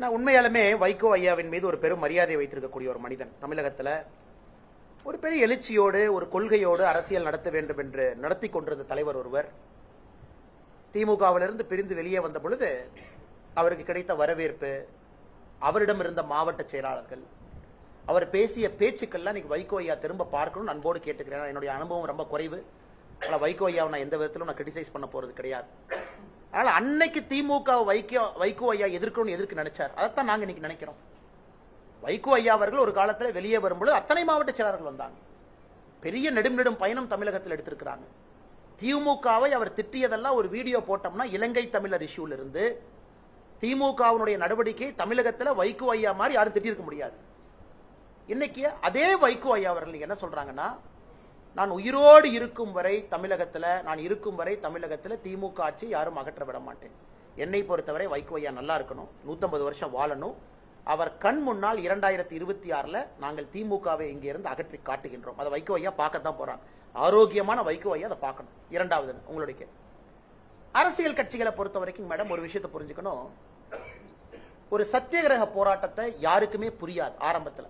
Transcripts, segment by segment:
நான் உண்மையாலுமே வைகோ ஐயாவின் மீது ஒரு பெரும் மரியாதை வைத்திருக்கக்கூடிய ஒரு மனிதன். தமிழகத்துல ஒரு பெரிய எழுச்சியோடு ஒரு கொள்கையோடு அரசியல் நடத்த வேண்டும் என்று நடத்தி கொண்டிருந்த தலைவர் ஒருவர் திமுகவிலிருந்து பிரிந்து வெளியே வந்த பொழுது அவருக்கு கிடைத்த வரவேற்பு அவரிடம் இருந்த மாவட்ட செயலாளர்கள் அவர் பேசிய பேச்சுக்கள்லாம் இன்னைக்கு வைகோ ஐயா திரும்ப பார்க்கணும்னு அன்போடு கேட்டுக்கிறேன். என்னுடைய அனுபவம் ரொம்ப குறைவு. ஆனால் வைகோ ஐயாவை நான் எந்த விதத்திலும் நான் கிரிட்டிசைஸ் பண்ண போறது கிடையாது. அதனால அன்னைக்கு திமுக வைகோ வைகோ ஐயா எதிர்க்கணும்னு எதிர்க்கு நினைச்சார். அதைத்தான் நாங்க இன்னைக்கு நினைக்கிறோம். வைகோ ஐயா அவர்கள் ஒரு காலத்துல வெளியே வரும்பொழுது அத்தனை மாவட்ட செயலாளர்கள் வந்தாங்க. பெரிய நெடும் நெடும் பயணம் தமிழகத்தில் எடுத்திருக்கிறாங்க. திமுகவை அவர் திட்டியதெல்லாம் ஒரு வீடியோ போட்டோம்னா இலங்கை தமிழர் இஷ்யூல இருந்து திமுகவினுடைய நடவடிக்கை தமிழகத்தில் வைகோ ஐயா மாதிரி யாரும் திட்டிருக்க முடியாது. இன்னைக்கு அதே வைகோ ஐயா அவர்கள் என்ன சொல்றாங்கன்னா நான் உயிரோடு இருக்கும் வரை தமிழகத்தில் நான் இருக்கும் வரை தமிழகத்தில் திமுக ஆட்சி யாரும் அகற்ற விட மாட்டேன். என்னை பொறுத்தவரை வைகோய்யா நல்லா இருக்கணும் 150 வருஷம் வாழணும். அவர் கண் முன்னால் இரண்டாயிரத்தி இருபத்தி ஆறில் நாங்கள் திமுகவை இங்க இருந்து அகற்றி காட்டுகின்றோம். அதை வைகோய்யா பார்க்க பார்க்கத்தான் போகிறாங்க ஆரோக்கியமான வைகோய்யா அதை பார்க்கணும். இரண்டாவது உங்களுடைய அரசியல் கட்சிகளை பொறுத்த வரைக்கும் மேடம் ஒரு விஷயத்தை புரிஞ்சுக்கணும். ஒரு சத்தியகிரக போராட்டத்தை யாருக்குமே புரியாது ஆரம்பத்தில்.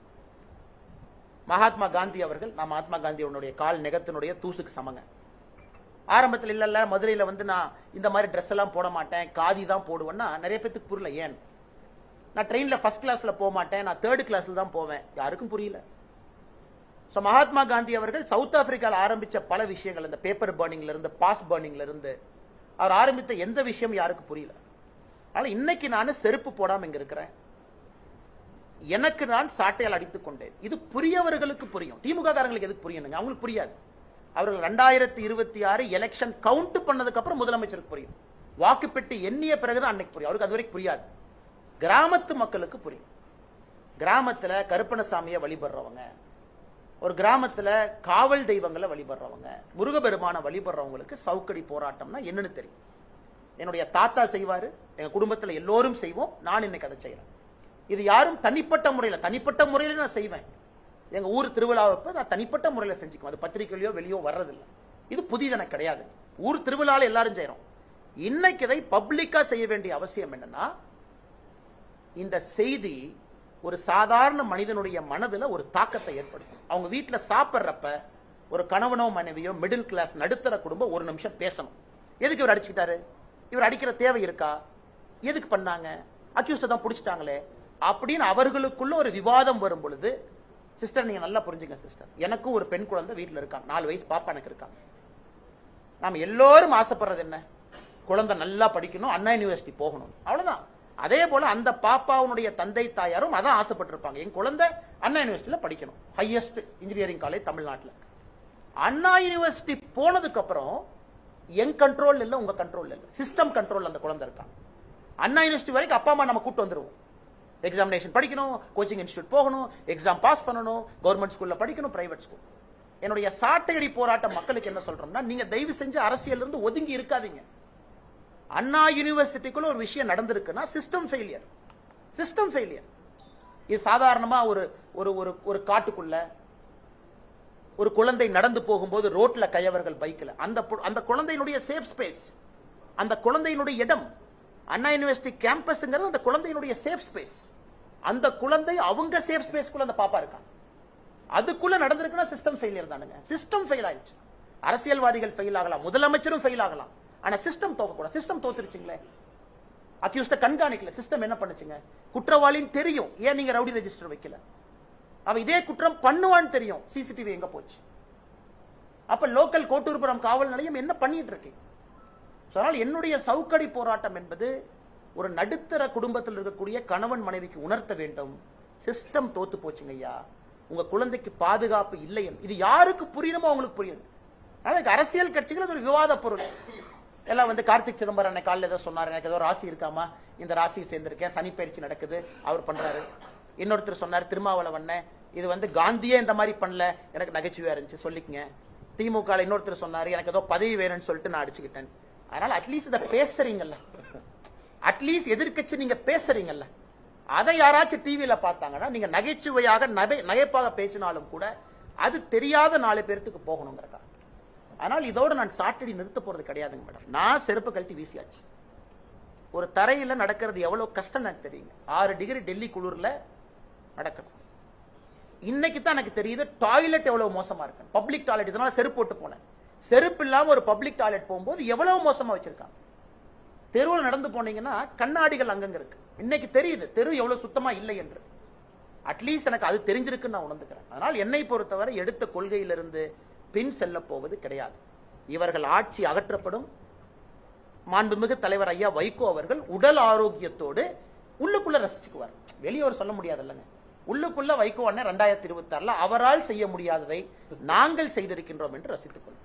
மகாத்மா காந்தி அவர்கள் நான் மகாத்மா காந்தியோடைய கால் நெகத்தினுடைய தூசுக்கு சமங்க. ஆரம்பத்தில் இல்லைல்ல மதுரையில் வந்து நான் இந்த மாதிரி ட்ரெஸ் எல்லாம் போட மாட்டேன் காதி தான் போடுவேன்னா நிறைய பேத்துக்கு புரியல ஏன்? நான் ட்ரெயினில் ஃபர்ஸ்ட் கிளாஸில் போக மாட்டேன் நான் தேர்ட் கிளாஸில் தான் போவேன். யாருக்கும் புரியல. ஸோ மகாத்மா காந்தி அவர்கள் சவுத் ஆப்பிரிக்காவில் ஆரம்பித்த பல விஷயங்கள் இந்த பேப்பர் பர்னிங்ல இருந்து பாஸ் பர்னிங்ல இருந்து அவர் ஆரம்பித்த எந்த விஷயம் யாருக்கும் புரியல. ஆனால் இன்னைக்கு நான் செருப்பு போடாமல் இங்கே இருக்கிறேன். எனக்கு நான் சாட்டையால் அடித்துக் கொண்டேன். இது புரியவர்களுக்கு புரியும். திமுக காரங்களுக்கு எதுக்கு புரியணுங்க அவங்களுக்கு புரியாது. அவர்கள் ரெண்டாயிரத்தி இருபத்தி ஆறு எலெக்ஷன் கவுண்ட் பண்ணதுக்கு அப்புறம் முதலமைச்சருக்கு புரியும். வாக்கு பெட்டி எண்ணிய பிறகுதான் அன்னைக்கு புரியும். அவருக்கு அது வரைக்கும் புரியாது. கிராமத்து மக்களுக்கு புரியும். கிராமத்துல கருப்பணசாமியை வழிபடுறவங்க ஒரு கிராமத்துல காவல் தெய்வங்களை வழிபடுறவங்க முருகபெருமான வழிபடுறவங்களுக்கு சவுக்கடி போராட்டம்னா என்னன்னு தெரியும். என்னுடைய தாத்தா செய்வாரு எங்க குடும்பத்துல எல்லோரும் செய்வோம். நான் இன்னைக்கு அதை செய்யறேன் இது யாரும் தனிப்பட்ட முறையில் தனிப்பட்ட முறையில் நான் செய்வேன். எங்கள் ஊர் திருவிழாவப்போ நான் தனிப்பட்ட முறையில் செஞ்சுக்குவேன். அது பத்திரிக்கையிலையோ வெளியோ வர்றதில்லை. இது புதிதன கிடையாது. ஊர் திருவிழாவில் எல்லாரும் செய்கிறோம் இன்னைக்கு இதை பப்ளிக்காக செய்ய வேண்டிய அவசியம் என்னன்னா இந்த செய்தி ஒரு சாதாரண மனிதனுடைய மனதில் ஒரு தாக்கத்தை ஏற்படுத்தும். அவங்க வீட்டில் சாப்பிட்றப்ப ஒரு கணவனோ மனைவியோ மிடில் கிளாஸ் நடுத்தர குடும்பம் ஒரு நிமிஷம் பேசணும். எதுக்கு இவர் அடிச்சுக்கிட்டாரு? இவர் அடிக்கிற தேவை இருக்கா? எதுக்கு பண்ணாங்க? அக்யூஸ்ட தான் பிடிச்சிட்டாங்களே. அப்படின்னு அவர்களுக்குள்ள ஒரு விவாதம் வரும் பொழுது சிஸ்டர் நீங்க நல்லா புரிஞ்சுங்க சிஸ்டர் எனக்கும் ஒரு பெண் குழந்தை வீட்டில் இருக்காங்க நாலு வயசு பாப்பா எனக்கு இருக்காங்க நாம் எல்லோரும் ஆசைப்படுறது என்ன? குழந்தை நல்லா படிக்கணும் அண்ணா யூனிவர்சிட்டி போகணும். அவ்வளவுதான். அதே போல அந்த பாப்பாவுடைய தந்தை தாயாரும் அதான் ஆசைப்பட்டிருப்பாங்க. என் குழந்தை அண்ணா யூனிவர்சிட்டியில படிக்கணும். ஹையஸ்ட் இன்ஜினியரிங் காலேஜ் தமிழ்நாட்டில். அண்ணா யூனிவர்சிட்டி போனதுக்கு அப்புறம் என் கண்ட்ரோல் இல்லை உங்க கண்ட்ரோல் இல்லை. சிஸ்டம் கண்ட்ரோல் அந்த குழந்தை இருக்காங்க அண்ணா யூனிவர்சிட்டி வரைக்கும் அப்பா அம்மா நம்ம கூட்டு வந்துருவோம். எக்ஸாமினேஷன் படிக்கணும் கோச்சிங் இன்ஸ்டியூட் போகணும் எக்ஸாம் பாஸ் பண்ணணும் கவர்மெண்ட் ஸ்கூல்ல படிக்கணும் பிரைவேட் ஸ்கூல் என்னுடைய சாட்டையடி போராட்ட மக்களுக்கு என்ன சொல்றோம்னா நீங்க தயவு செஞ்சு அரசியல் இருந்து ஒதுங்கி இருக்காதீங்க. அண்ணா யூனிவர்சிட்டிக்குள்ள ஒரு விஷயம் நடந்திருக்குன்னா சிஸ்டம் ஃபெயிலியர் சிஸ்டம் ஃபெயிலியர் இது சாதாரணமா ஒரு ஒரு ஒரு ஒரு காட்டுக்குள்ள ஒரு குழந்தை நடந்து போகும்போது ரோட்ல கையவர்கள் பைக்ல அந்த அந்த குழந்தையினுடைய சேஃப் ஸ்பேஸ் அந்த குழந்தையினுடைய இடம் அண்ணா யூனிவர்சிட்டி கேம்பஸ்ங்கிறது அந்த குழந்தையினுடைய சேஃப் ஸ்பேஸ் அந்த குழந்தை அவங்க சேஃப் ஸ்பேஸ்க்குள்ள அந்த பாப்பா இருக்கான் அதுக்குள்ள நடந்திருக்குன்னா சிஸ்டம் ஃபெயிலியர் தானுங்க. சிஸ்டம் ஃபெயில் ஆயிடுச்சு. அரசியல்வாதிகள் ஃபெயில் ஆகலாம். முதலமைச்சரும் ஃபெயில் ஆகலாம். ஆனா சிஸ்டம் தோக்கக்கூடாது. சிஸ்டம் தோத்துருச்சுங்களே. அக்யூஸ்ட கண்காணிக்கல. சிஸ்டம் என்ன பண்ணுச்சுங்க? குற்றவாளின்னு தெரியும். ஏன் நீங்க ரவுடி ரெஜிஸ்டர் வைக்கல? அவன் இதே குற்றம் பண்ணுவான்னு தெரியும். சிசிடிவி எங்க போச்சு? அப்ப லோக்கல் கோட்டூர்புரம் காவல் நிலையம் என்ன பண்ணிட்டு இருக்கு? அதனால் என்னுடைய சவுக்கடி போராட்டம் என்பது ஒரு நடுத்தர குடும்பத்தில் இருக்கக்கூடிய கணவன் மனைவிக்கு உணர்த்த வேண்டும். சிஸ்டம் தோத்து போச்சுங்க ஐயா. உங்க குழந்தைக்கு பாதுகாப்பு இல்லை இது யாருக்கு புரியணுமோ அவங்களுக்கு புரியும். அதனால எனக்கு அரசியல் கட்சிகள் அது ஒரு விவாத பொருள். எல்லாம் வந்து கார்த்திக் சிதம்பரம் அன்னைக்கு காலையில் ஏதோ சொன்னார் எனக்கு ஏதோ ராசி இருக்காமா? இந்த ராசியை சேர்ந்திருக்கேன் சனி பயிற்சி நடக்குது அவர் பண்றாரு. இன்னொருத்தர் சொன்னார் திருமாவளவன் இது வந்து காந்தியே இந்த மாதிரி பண்ணல எனக்கு நகைச்சுவையா இருந்துச்சு சொல்லிக்கங்க. திமுக இன்னொருத்தர் சொன்னாரு எனக்கு ஏதோ பதவி வேணும்னு சொல்லிட்டு நான் அடிச்சுக்கிட்டேன். அதனால அட்லீஸ்ட் இதை பேசுறீங்கல்ல. அட்லீஸ்ட் எதிர்க்கட்சி நீங்க பேசுறீங்கல்ல. அதை யாராச்சும் டிவியில பார்த்தாங்கன்னா நீங்க நகைச்சுவையாக நகை நகைப்பாக பேசினாலும் கூட அது தெரியாத நாலு பேர்த்துக்கு போகணுங்கிறக்கா அதனால் இதோட நான் சாட்டடி நிறுத்த போறது கிடையாதுங்க மேடம். நான் செருப்பு கழட்டி வீசியாச்சு. ஒரு தரையில் நடக்கிறது எவ்வளோ கஷ்டம் எனக்கு தெரியுங்க. ஆறு டிகிரி டெல்லி குளிரில் நடக்கணும் இன்னைக்கு தான் எனக்கு தெரியுது டாய்லெட் எவ்வளோ மோசமாக இருக்கு. பப்ளிக் டாய்லெட் இதனால செருப்பு போட்டு போனேன். செருப்பு இல்லாம ஒரு பப்ளிக் டாய்லெட் போகும்போது எவ்வளவு மோசமா வச்சிருக்காங்க தெருவில் நடந்து போனீங்கன்னா கண்ணாடிகள் அங்கங்க இருக்கு. இன்னைக்கு தெரியுது தெரு எவ்வளவு சுத்தமா இல்லை என்று. அட்லீஸ்ட் எனக்கு அது தெரிஞ்சிருக்குன்னு நான் உணர்ந்துக்கிறேன். அதனால் என்னை பொறுத்தவரை எடுத்த கொள்கையிலிருந்து பின் செல்ல போவது கிடையாது. இவர்கள் ஆட்சி அகற்றப்படும். மாண்புமிகு தலைவர் ஐயா வைகோ அவர்கள் உடல் ஆரோக்கியத்தோடு உள்ளுக்குள்ள ரசிச்சுக்குவார். வெளியோர் சொல்ல முடியாது இல்லைங்க உள்ளுக்குள்ள வைகோ அண்ணன் ரெண்டாயிரத்தி இருபத்தி ஆறுல அவரால் செய்ய முடியாததை நாங்கள் செய்திருக்கின்றோம் என்று ரசித்துக் கொள்வோம்.